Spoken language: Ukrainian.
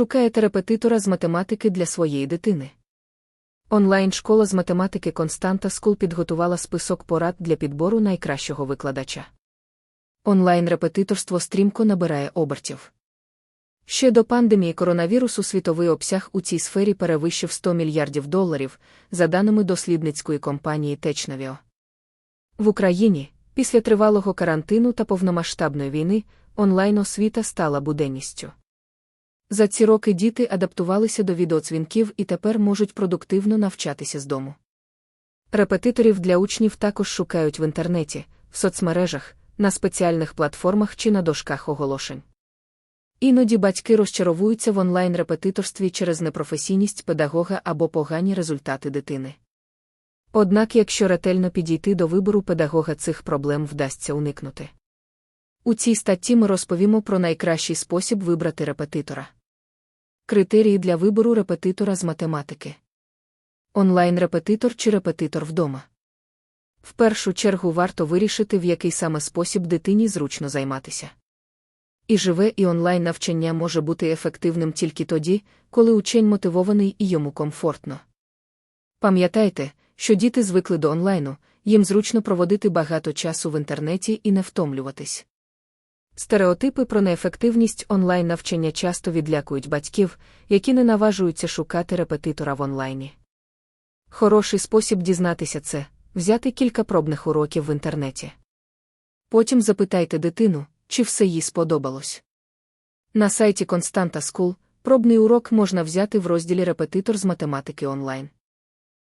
Шукаєте репетитора з математики для своєї дитини. Онлайн-школа з математики Константа Скул підготувала список порад для підбору найкращого викладача. Онлайн-репетиторство стрімко набирає обертів. Ще до пандемії коронавірусу світовий обсяг у цій сфері перевищив 100 мільярдів доларів, за даними дослідницької компанії Technavio. В Україні, після тривалого карантину та повномасштабної війни, онлайн-освіта стала буденністю. За ці роки діти адаптувалися до відеоцвінків і тепер можуть продуктивно навчатися з дому. Репетиторів для учнів також шукають в інтернеті, в соцмережах, на спеціальних платформах чи на дошках оголошень. Іноді батьки розчаровуються в онлайн-репетиторстві через непрофесійність педагога або погані результати дитини. Однак, якщо ретельно підійти до вибору педагога, цих проблем вдасться уникнути. У цій статті ми розповімо про найкращий спосіб вибрати репетитора. Критерії для вибору репетитора з математики. Онлайн-репетитор чи репетитор вдома. В першу чергу варто вирішити, в який саме спосіб дитині зручно займатися. І живе і онлайн навчання може бути ефективним тільки тоді, коли учень мотивований і йому комфортно. Пам'ятайте, що діти звикли до онлайну, їм зручно проводити багато часу в інтернеті і не втомлюватись. Стереотипи про неефективність онлайн навчання часто відлякують батьків, які не наважуються шукати репетитора в онлайні. Хороший спосіб дізнатися це взяти кілька пробних уроків в інтернеті. Потім запитайте дитину, чи все їй сподобалось. На сайті Constanta School пробний урок можна взяти в розділі Репетитор з математики онлайн.